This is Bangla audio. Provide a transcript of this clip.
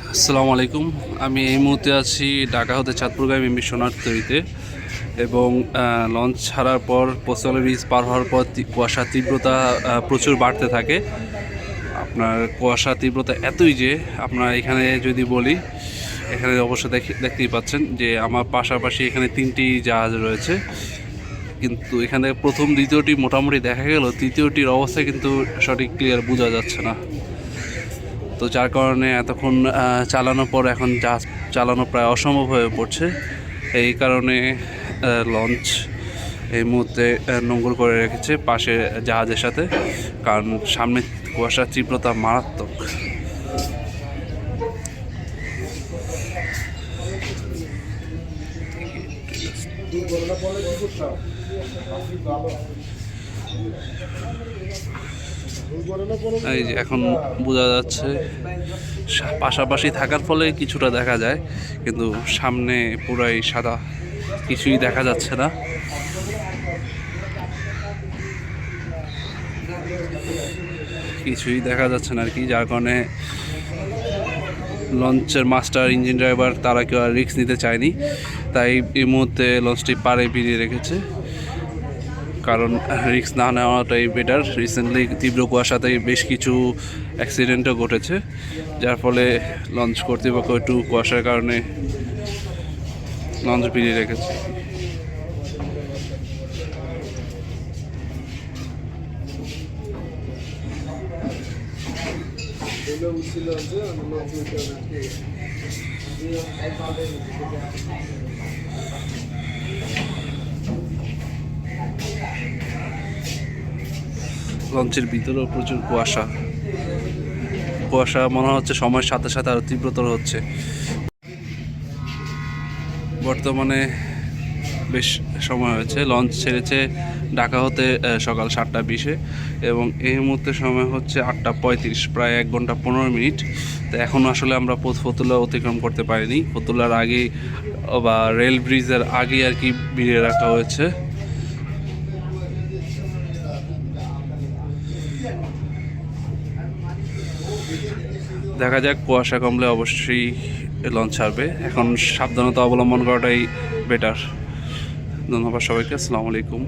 আসসালামু আলাইকুম। আমি এই মুহূর্তে আছি ঢাকা হতে চাঁদপুরগামী মিশনার তৈরিতে এবং লঞ্চ ছাড়ার পর পোস্টাল ব্রিজ পার হওয়ার পর কুয়াশার তীব্রতা প্রচুর বাড়তে থাকে। আপনার কুয়াশার তীব্রতা এতই যে আপনার এখানে যদি বলি, এখানে অবশ্য দেখে- দেখতেই পাচ্ছেন যে আমার পাশাপাশি এখানে তিনটি জাহাজ রয়েছে। কিন্তু এখানে প্রথম, দ্বিতীয়টি মোটামুটি দেখা গেল, তৃতীয়টির অবস্থা কিন্তু সঠিক ক্লিয়ার বোঝা যাচ্ছে না। তো যার কারণে এতক্ষণ চালানোর পর এখন জাহাজ চালানো প্রায় অসম্ভব হয়ে পড়ছে। এই কারণে লঞ্চ এই মুহূর্তে নোঙর করে রেখেছে পাশে জাহাজের সাথে। কারণ সামনে কুয়াশার তীব্রতা মারাত্মক। এই যে এখন বোঝা যাচ্ছে পাশাপাশি থাকার ফলে কিছুটা দেখা যায়, কিন্তু সামনে পুরাই সাদা, কিছুই দেখা যাচ্ছে না। কিছুই দেখা যাচ্ছে না আর কি, যার কারণে লঞ্চের মাস্টার, ইঞ্জিন ড্রাইভার, তারা কেউ আর রিস্ক নিতে চায়নি। তাই এই মুহূর্তে লঞ্চটি পাড়ে ভিড়িয়ে রেখেছে। কারণ রিস্ক না নেওয়াটাই বেটার রিসেন্টলি তীব্র কুয়াশাতে বেশ কিছু অ্যাক্সিডেন্টও ঘটেছে, যার ফলে লঞ্চ কর্তৃপক্ষ একটু কুয়াশার কারণে লঞ্চ ভিড়িয়ে রেখেছে। লঞ্চের ভিতরেও প্রচুর কুয়াশা। কুয়াশা মনে হচ্ছে সময়ের সাথে সাথে আরও তীব্রতর হচ্ছে। বর্তমানে বেশ সময় হয়েছে। লঞ্চ ছেড়েছে ঢাকা হতে সকাল সাতটা বিশে এবং এই মুহূর্তে সময় হচ্ছে আটটা পঁয়ত্রিশ, প্রায় এক ঘণ্টা পনেরো মিনিট। তো এখন আসলে আমরা ফতুল্লা অতিক্রম করতে পারিনি। ফতুল্লার আগে বা রেল ব্রিজের আগে আর কি ভিড়ে রাখা হয়েছে। দেখা যাক, কুয়াশা কমলে অবশ্যই লঞ্চ ছাড়বে। এখন সাবধানতা অবলম্বন করাটাই বেটার ধন্যবাদ সবাইকে, আসসালামু আলাইকুম।